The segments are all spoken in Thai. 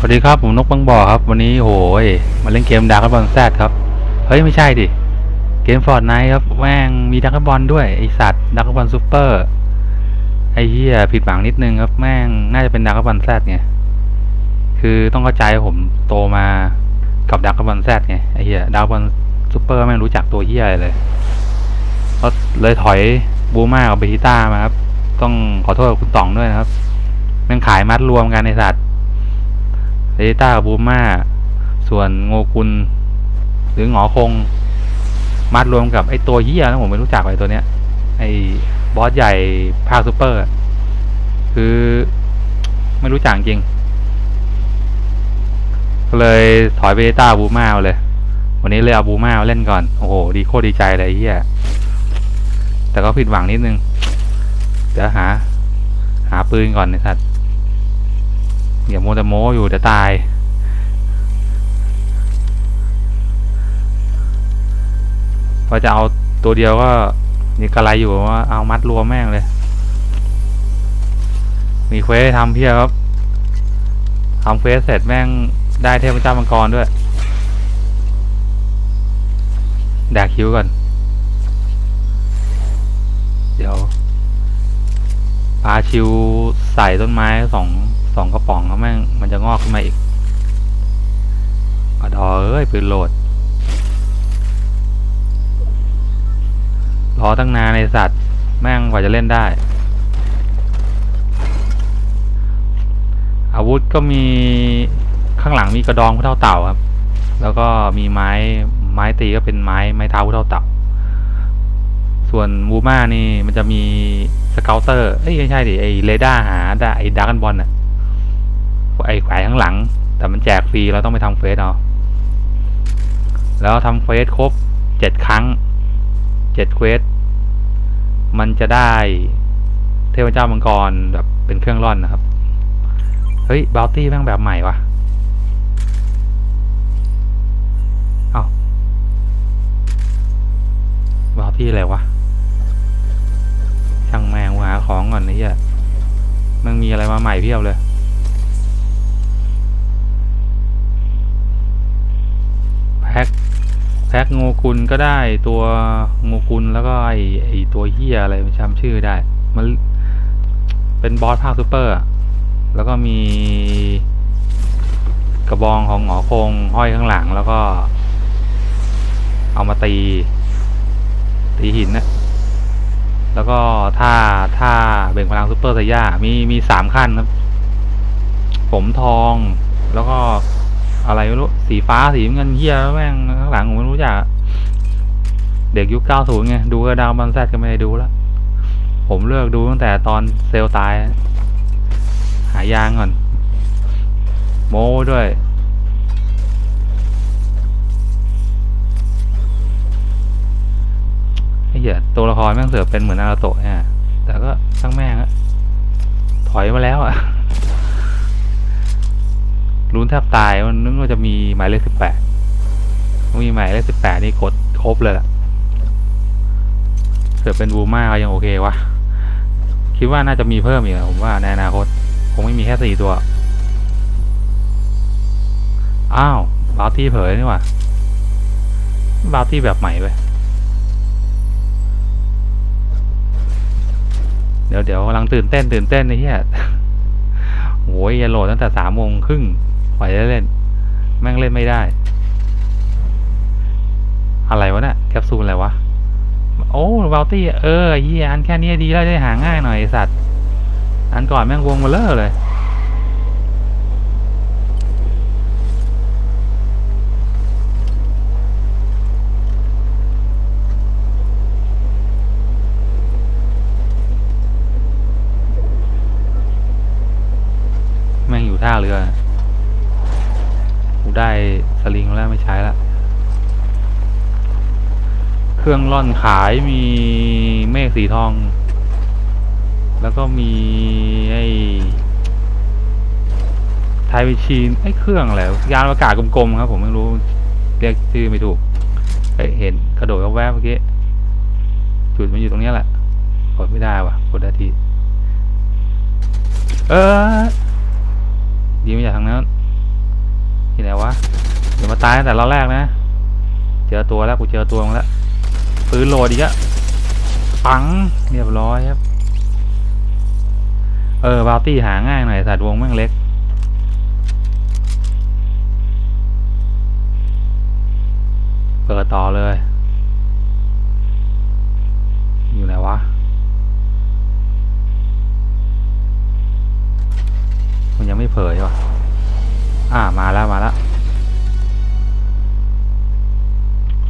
สวัสดีครับผมนกบังบ่อครับ วันนี้โหยมาเล่นเกมดาร์กบอลแซดครับ เฮ้ยไม่ใช่ดิ เกมฟอร์ดไนท์ครับแม่งมีดาร์กบอลด้วยไอสัตว์ดาร์กบอลซูเปอร์ไอเหี้ยผิดหวังนิดนึงครับแม่งน่าจะเป็นดาร์กบอลแซดไงคือต้องเข้าใจผมโตมากับดาร์กบอลแซดไงไอเหี้ยดาร์กบอลซูเปอร์แม่งรู้จักตัวเหี้ยอะไรเลยก็เลยถอยบูมากับเบฮิต้ามาครับ ต้องขอโทษคุณต๋องด้วยนะครับแม่งขายมัดรวมกันในสัตว์ เดต้ากับบูมาส่วนโงกุล หรือหงอคง มัดรวมกับไอตัวเฮียนะผมไม่รู้จักไอตัวเนี้ย ไอบอสใหญ่ภาคซูเปอร์ คือไม่รู้จักจริง ก็เลยถอยไปเดต้าบูมาเอาเลย วันนี้เลยเอาบูมามาเล่นก่อน โอ้โห ดีโคตรดีใจเลยเฮียแต่ก็ผิดหวังนิดนึง เดี๋ยวหา หาปืนก่อนไอ้สัตว์ อย่าโมวแต่โมอยู่เดี๋ยวตาย พอจะเอาตัวเดียวก็นี่กระไรอยู่ว่าเอามัดรวมแม่งเลย มีเควสทำเพียครับทำเควสเสร็จแม่งได้เทพเจ้ามังกรด้วยแดกคิวก่อน เดี๋ยว ปลาชิวใส่ต้นไม้สอง สองกระป๋องแล้วแม่งมันจะงอกขึ้นมาอีกอดอเอ้ยปืนโหลด รอตั้งนานในสัตว์ แม่งกว่าจะเล่นได้ อาวุธก็มีข้างหลังมีกระดองผู้เท่าเต่าครับ แล้วก็มีไม้ไม้ตีก็เป็นไม้ไม้เท้าผู้เท่าเต่า ส่วนวูม่านี่มันจะมีสเกลเตอร์เอ้ยไม่ใช่ดิไอเรดาร์หาได้ไอดักกันบอลน่ะ ไอแขวนข้างหลัง แต่มันแจกฟรีเราต้องไปทำเฟสเอาแล้วทำเฟสครบเจ็ดครั้งเจ็ดเควสมันจะได้เทพเจ้ามังกรแบบเป็นเครื่องร่อนนะครับ เฮ้ยบาวตี้แม่งแบบใหม่ว่ะเอ้าบาวตี้อะไรวะ ช่างแมงหาของก่อนนะเฮียมันมีอะไรมาใหม่เพียบเลย แพ็คงูกุลก็ได้ตัวงูกุลแล้วก็ไอไอตัวเฮียอะไรไม่จำชื่อได้ มันเป็นบอสภาคซูเปอร์ แล้วก็มีกระบองของหงอคงห้อยข้างหลังแล้วก็ เอามาตี ตีหินนะแล้วก็ท่าท่าเบ่งพลังซูเปอร์ไซย่ามีมีสามขั้นครับ ผมทองแล้วก็อะไรไม่รู้สีฟ้าสีเงินเฮียแม่งางหลังผมไม่รู้จักเด็กยุคเก้าศูนย์ไง ดูกระดาวบันแซดก็ไม่ได้ดูแล้ว ผมเลิกดูตั้งแต่ตอนเซลตาย หายางก่อน โม้ด้วย ไอ้เหี้ยตัวละครแม่งเสือเป็นเหมือนนาราโตะเนี่ยแต่ก็ช่างแม่งอะถอยมาแล้วอะลุ้นแทบตายมันนึกว่าจะมีหมายเลขสิบแปด มีหมายเลขสิบแปดนี่กดครบเลยล่ะเสือเป็นบูมาก็ยังโอเควะคิดว่าน่าจะมีเพิ่มอีกผมว่าในอนาคตคงไม่มีแค่สี่ตัว อ้าวบาวตี้เผยนี่ว่าบาวตี้แบบใหม่ไปเดี๋ยวเดี๋ยวกำลังตื่นเต้นตื่นเต้นไอ้เหี้ยโอ้ยย่าโหลดตั้งแต่สามโมงครึ่งปล่อยได้เล่น แม่งเล่นไม่ได้ อะไรวะเนี่ยแคปซูลอะไรวะ โอ้บลตี้เออเหี้ยอันแค่นี้ดีแล้วได้หาง่ายหน่อยสัตว์ อันก่อนแม่งวงมาเลอะเลยแม่งอยู่ท่าเรือ กูได้สลิงแล้วไม่ใช้ละ เครื่องร่อนขายมีเมฆสีทอง แล้วก็มีไอ้ไทยวิชีนไอ้เครื่องอะไรยานอากาศกลมๆครับ ผมไม่รู้เรียกชื่อไม่ถูกเฮ้ยเห็นกระโดดแวบเมื่อกี้จุดมันอยู่ตรงนี้แหละกดไม่ได้ว่ะกดได้ทีเออยิงมาจากทางนั้นที่ไหนวะเดี๋ยวมาตายตั้งแต่เราแรกนะ เจอตัวแล้วกูเจอตัวมึงแล้ว ปืนโหลดอีกอะปังเรียบร้อยครับ เออบาวตี้หาง่ายหน่อยสัตว์วงแม่งเล็ก เปิดต่อเลย อยู่ไหนวะมันยังไม่เผยวะอ่ามาแล้วมาแล้ว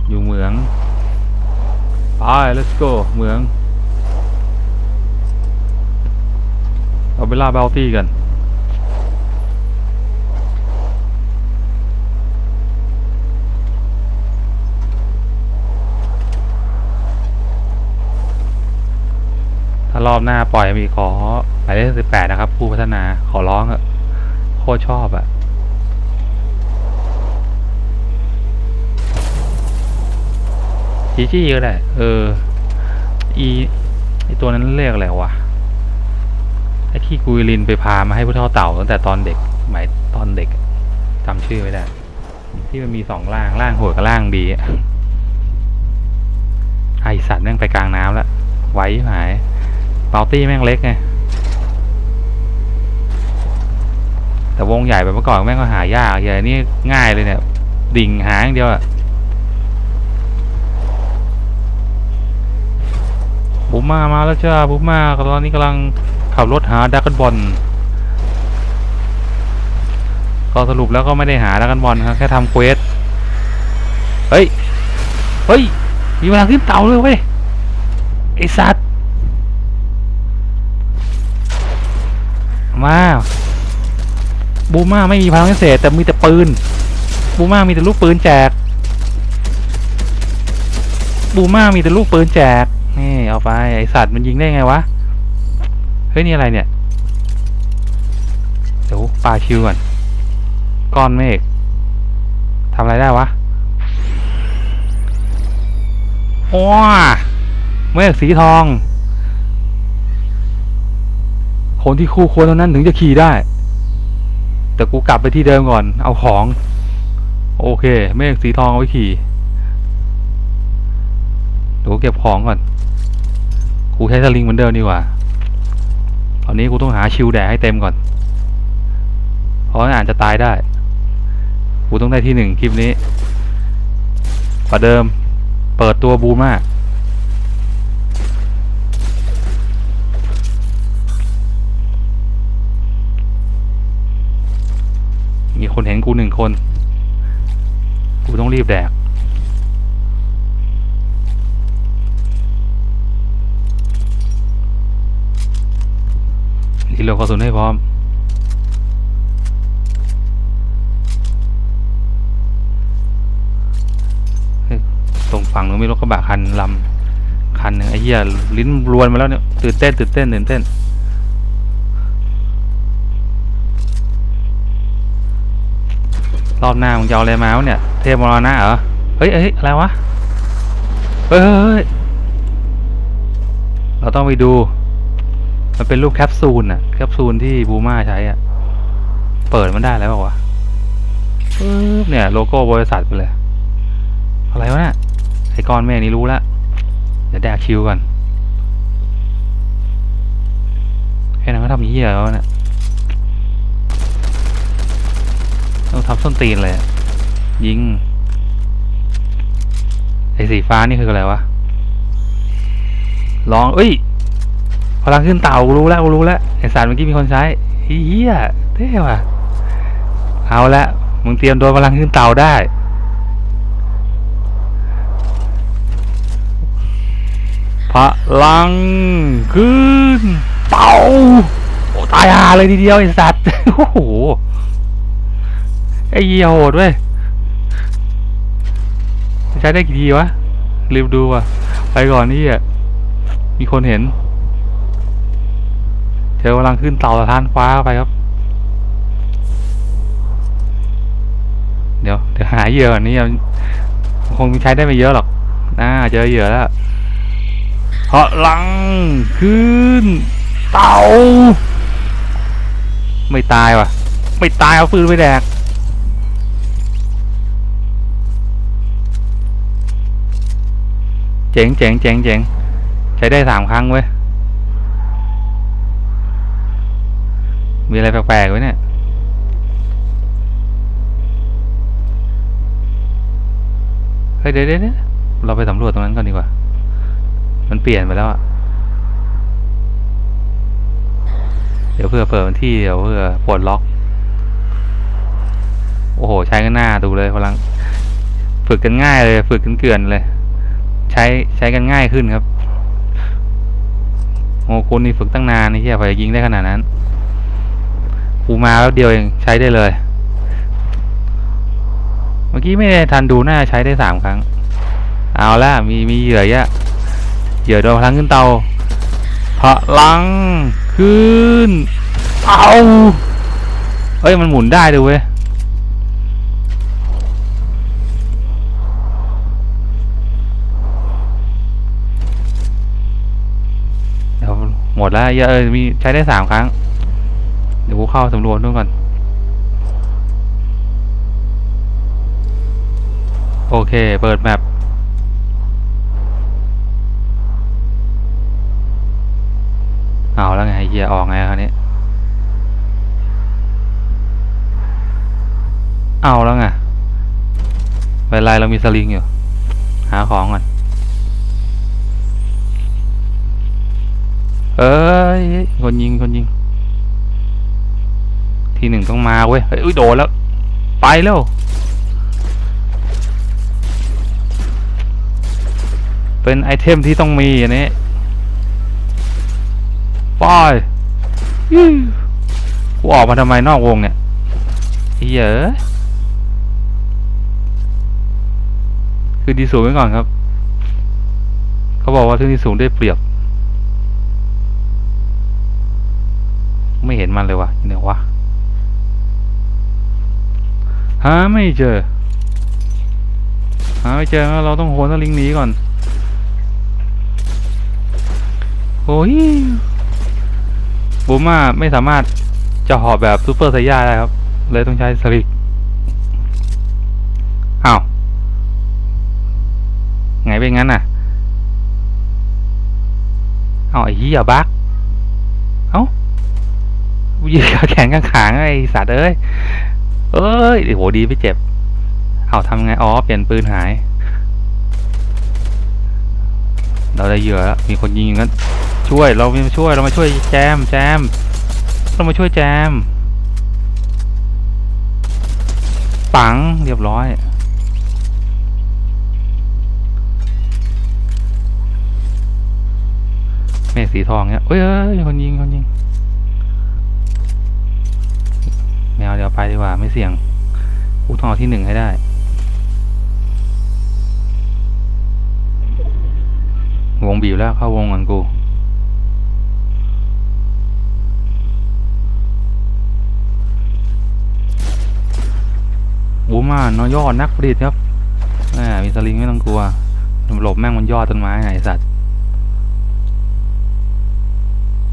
อยู่เหมือง ไป let's go เหมือง เราไปล่าบาวตี้กัน ถ้ารอบหน้าปล่อยมีขอหมายเลขสิบแปดนะครับ ผู้พัฒนาขอร้องอะโคตรชอบอะ จีจี้ก็ได้ เออ อีไอตัวนั้นเรียกอะไรวะ ไอที่กุยลินไปพามาให้ผู้เท่าเต่าตั้งแต่ตอนเด็ก หมายตอนเด็กจำชื่อไม่ได้ ที่มันมีสองร่างร่างโหดกับร่างดีอะไอสัตว์แม่งไปกลางน้ำแล้ว ไว้หายเปาตี้แม่งเล็กไง แต่วงใหญ่แบบเมื่อก่อนแม่งก็หายากใหญ่นี่ง่ายเลยเนี่ย ดิ่งหาอย่างเดียวอะ บุมมามาแล้วจ้าบุมมาตอนนี้กำลังขับรถหาดักกันบอลก็สรุปแล้วก็ไม่ได้หาดักกันบอลครับแค่ทำเควสเฮ้ย เฮ้ย มีพลังขึ้นเต่าเลยเว้ยไอสัตว์มาบูมาไม่มีพลังพิเศษแต่มีแต่ปืนบูมามีแต่ลูกปืนแจกบูมามีแต่ลูกปืนแจก เอาไปไอสัตว์มันยิงได้ไงวะ เฮ้ย นี่อะไรเนี่ย เดี๋ยวปาคิวก่อน ก้อนเมฆทำอะไรได้วะว้เมฆสีทอง คนที่คู่ควรเท่านั้นถึงจะขี่ได้ แต่กูกลับไปที่เดิมก่อน เอาของ โอเค เมฆสีทองเอาไว้ขี่เดี๋ยวกูเก็บของก่อน กูใช้สลิงเหมือนเดิมดีกว่าตอนนี้กูต้องหาชิวแดกให้เต็มก่อน เพราะอ่าจจะตายได้ กูต้องได้ที่หนึ่งคลิปนี้ประเดิม เปิดตัวบูมามีคนเห็นกูหนึ่งคน กูต้องรีบแดก รีโลดกระสุนให้พร้อม ตรงฝั่งนู้นมีรถกระบะคันลำคันหนึ่งไอ้เหี้ยลิ้นรวนมาแล้วเนี่ยตื่นเต้นตื่นเต้นตื่นเต้นรอบหน้ามึงจะเอาอะไรมาวะเนี่ย เทพมรณะเหรอ เฮ้ยเฮ้ยอะไรวะ เฮ้ยเฮ้ยเราต้องไปดู มันเป็นรูปแคปซูลน่ะ แคปซูลที่บูมาใช้อะ เปิดมันได้แล้วเปล่าวะปึ๊บเนี่ย โลโก้บริษัทไปเลย อะไรวะเนี่ยไอ้ก้อนเมฆนี้รู้แล้วเดี๋ยวแดกคิวก่อนแค่นั้นก็ทำเหี้ยแล้วเนี่ยต้องทำส้นตีนเลยอะยิงไอ้สีฟ้านี่คืออะไรวะลอง เอ้ย พลังขึ้นเต่ากูรู้แล้วกูรู้แล้วไอ้สารเมื่อกี้มีคนใช้เฮียเท่ว่ะเอาละมึงเตรียมโดนพลังขึ้นเต่าได้พลังขึ้นเต่าโอ้ตายาเลยทีเดียวไอสัตว์โอ้โหไอเหี้ยโหดเว้ยใช้ได้กี่ทีวะรีบดูว่ะไปก่อนนี่อะมีคนเห็น เธอกำลังขึ้นเต่าสะท้านคว้าไปครับ เดี๋ยวเดี๋ยวหายเหยื่อนี้คงใช้ได้ไม่เยอะหรอกน่าเจอเหยื่อแล้วเหาะลังขึ้น เต่า ไม่ตายวะไม่ตายเอาฟืนไปแดกเจ๋งเจ๋งเจ๋งเจ๋งใช้ได้สามครั้งเว้ย มีอะไรแปลกๆไว้เนี่ย เฮ้ยเดี๋ยวเดี๋ยวเดี๋ยวเราไปสำรวจตรงนั้นก่อนดีกว่า มันเปลี่ยนไปแล้วอะเดี๋ยวเพื่อเปิดที่เดี๋ยวเพื่อปลดล็อก โอ้โห ใช้กันหน้าดูเลยพลัง ฝึกกันง่ายเลย ฝึกกันเกลื่อนเลย ใช้ใช้กันง่ายขึ้นครับโอ้คุณนี่ฝึกตั้งนานนี่เฮียพอจะยิงได้ขนาดนั้น กูมาแล้วเดียวเองใช้ได้เลย เมื่อกี้ไม่ได้ทันดูน่าใช้ได้สามครั้ง เอาละมีมีเหยื่อเยอะเหยื่อโดนพลังขึ้นเตาพลังขึ้นเอาเอ้ยมันหมุนได้ด้วยเว้ยหมดแล้วเยอะเออมีใช้ได้สามครั้ง เดี๋ยวกูเข้าสำรวจดูก่อน โอเค เปิดแมปเอาแล้วไงเฮียออกไงคราวนี้เอาแล้วไงเวลาเรามีสลิงอยู่ หาของก่อน เอ้ย คนยิง คนยิง ทีหนึ่งต้องมาเว้ย เฮ้ยอุ๊ยโดนแล้ว ไปแล้ว เป็นไอเทมที่ต้องมีอันนี้ไปยูกูออกมาทำไมนอกวงเนี่ยเยอะคือดีสูงไว้ก่อนครับ เขาบอกว่าที่ที่สูงได้เปรียบ ไม่เห็นมันเลยว่ะอยู่ไหนวะ หาไม่เจอ หาไม่เจอแล้วเราต้องโหนสลิงหนีก่อนโอ้ยบูม่าไม่สามารถจะหอบแบบซูเปอร์ไซย่าได้ครับ เลยต้องใช้สลิงอ้าวไงเป็นงั้นน่ะ เอาไอ้เหี้ยบัก เอ้ายืนขาแข็งข้างขางๆไอ้สัตว์เอ้ย เอ้ยโหดีไปเจ็บ เอาทำไง อ๋อ เปลี่ยนปืนหาย เราได้เหยื่อแล้วมีคนยิงงั้น ช่วย เรามาช่วย เรามาช่วยแจม แจม เรามาช่วยแจม ปัง เรียบร้อย เมฆสีทองเนี้ยเอ้ยเอ้ย คนยิง คนยิง แมวเดี๋ยวไปดีกว่า ไม่เสี่ยงกูต้องที่หนึ่งให้ได้ วงบีบแล้วเข้าวงก่อนกูบูมานอยอดนักประดิษฐ์ครับแหมมีสลิงไม่ต้องกลัวหลบแม่งมันยอดต้นไม้ไงไอสัตว์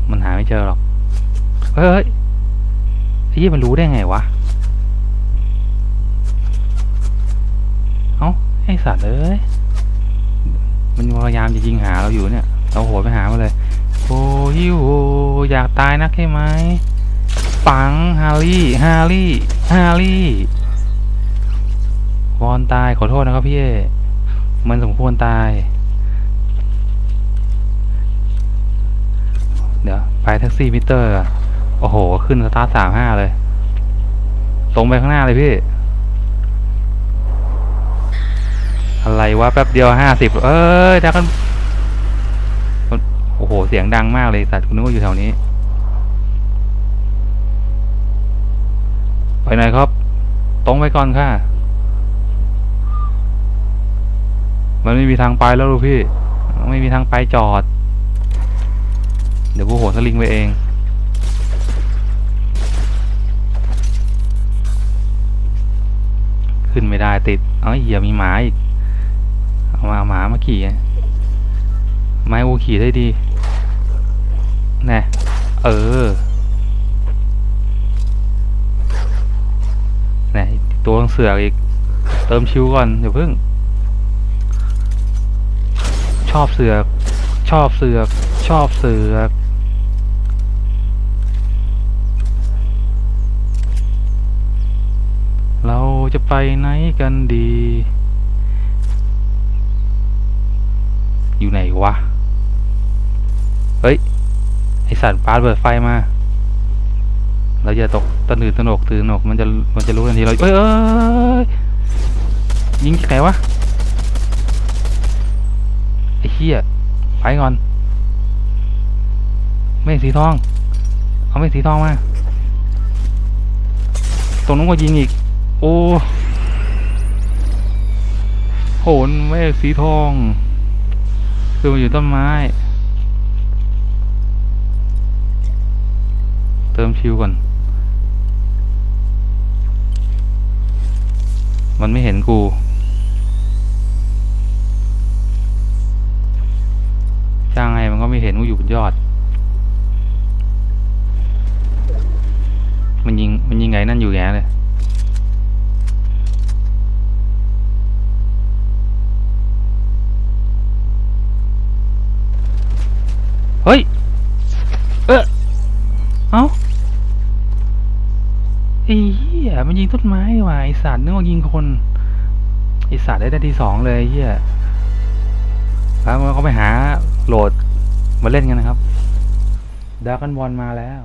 มันหาไม่เจอหรอก เฮ้ย ไอ้ยี่มันรู้ได้ไงวะ เอ้าไอสัตว์เอ้ย มันพยายามจะยิงหาเราอยู่เนี่ย เราโหดไปหามาเลย โอ้ยิวอยากตายนักใช่ไหม ปังฮารี่ฮารี่ฮารี่วอนตายขอโทษนะครับพี่เอมันสมควรตาย เดี๋ยว ไปแท็กซี่มิเตอร์ อะโอ้โห ขึ้นสตาร์ทสามห้าเลย ตรงไปข้างหน้าเลยพี่ อะไรวะแป๊บเดียวห้าสิบเอ้ยดักกันโอ้โห เสียงดังมากเลยสัตว์คุณนึกว่าอยู่แถวนี้ ไปไหนครับ ตรงไปก่อนค่ะ มันไม่มีทางไปแล้วลูกพี่ ไม่มีทางไปจอด เดี๋ยวกูโหสลิงไปเอง ขึ้นไม่ได้ติด เอ้ยเหี้ยมีหมาอีก เอามาเอาหมามาขี่ไม้อูขี่ได้ดีแน่เออแน่ตัวเสือกอีก เติมชิวก่อนเดี๋ยวพึ่ง ชอบเสือก ชอบเสือก ชอบเสือก จะไปไหนกันดี อยู่ไหนวะ เฮ้ย ไอสัตว์ปาดเปิดไฟมาเราจะตกตะหนืดตะหนกตื่นหนกมันจะมันจะรู้ทันทีเราเอ้ยยิงจากไหนวะไอ้เหี้ยไปก่อนเมฆสีทอง เอาเมฆสีทองมาตรงนู้นก็ยิงอีก อ้โหนเมฆสีทองคือมันอยู่ต้นไม้ เติมชิวก่อน มันไม่เห็นกูจ้างไงมันก็ไม่เห็นกูอยู่บนยอด มันยิง มันยิงไงนั่นอยู่แงเลย มันยิงต้นไม้ว่ะไอสัตว์นึกว่ายิงคนไอสัตว์ได้ได้ที่สองเลยเฮียแล้วมันก็ไปหาโหลดมาเล่นกันนะครับดากันบอลมาแล้ว